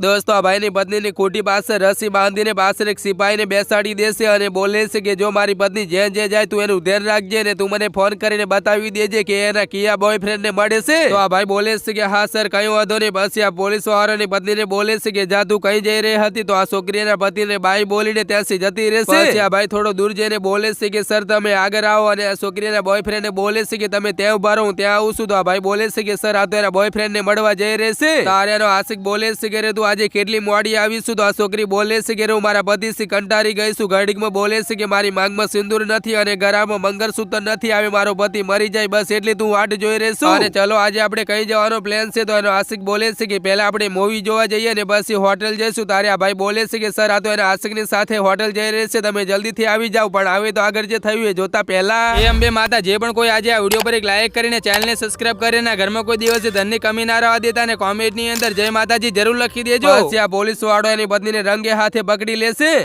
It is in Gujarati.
દોસ્તો, આ ભાઈની પત્નીની ખોટી પાસે રસી બાંધીને પાછળ એક સિપાહીને બેસાડી દેશે અને બોલે છે કે જો મારી પત્ની જ્યાં જે જાય તું એનું ધ્યાન રાખજે ને તું મને ફોન કરીને બતાવી દેજે કે એના કિયા બોયફ્રેન્ડ ને મળે છે. તો આ ભાઈ બોલે છે કે હા સર, કઈ વાંધો નહીં. બસ આ પોલીસ વાળાની પત્નીને બોલે છે કે જા તું કઈ જઈ રહી હતી તો આ છોકરીના પતિને બાઈ બોલીને ત્યાંથી જતી રહેશે. પછી આ ભાઈ થોડો દૂર જઈને બોલે છે કે સર, તમે આગળ આવો અને આ છોકરીના બોયફ્રેન્ડને બોલે છે કે તમે ત્યાં ઊભા રહો, હું ત્યાં આવું છું. તો આ ભાઈ બોલે છે કે સર, આ તો એના બોયફ્રેન્ડ ને મળવા જઈ રહેશે તારે એનો આશિક બોલે છે કે રે તું આજે કેટલી મોડી આવીશું તો આ છોકરી બોલે છે કે હું મારા પતિથી કંટારી ગઈ છું. ઘડીકમાં બોલે છે કે મારી માંગમાં સિંદૂર નથી અને ગળામાં મંગળસૂત્ર નથી. આવે મારો પતિ મરી જાય, બસ એટલી તું વાટ જોઈ રહેશું અને ચલો, આજે આપણે કઈ જવાનો પ્લાન છે તો એનો આશિક બોલે છે કે પહેલા આપણે મૂવી જોવા જઈએ ને બસ હોટેલ જઈશું. તારે આ ભાઈ બોલે છે કે, સર, આ તો એના આશિકની સાથે હોટલ જઈ રહી છે, તમે જલ્દીથી આવી જાઓ. પણ આવે તો આગળ જે થયું એ જોતા પહેલા એ અંબે માતા, જે પણ કોઈ આજે આ વીડિયો પર એક લાઈક કરીને ચેનલને સબસ્ક્રાઇબ કરીને ઘરમાં કોઈ દિવસે ધનની કમી ના રહેવા દેતા અને કોમેન્ટની અંદર જય માતાજી જરૂર લખી દેજો. આ પોલીસ વાળો એની પત્નીને રંગે હાથે પકડી લેશે.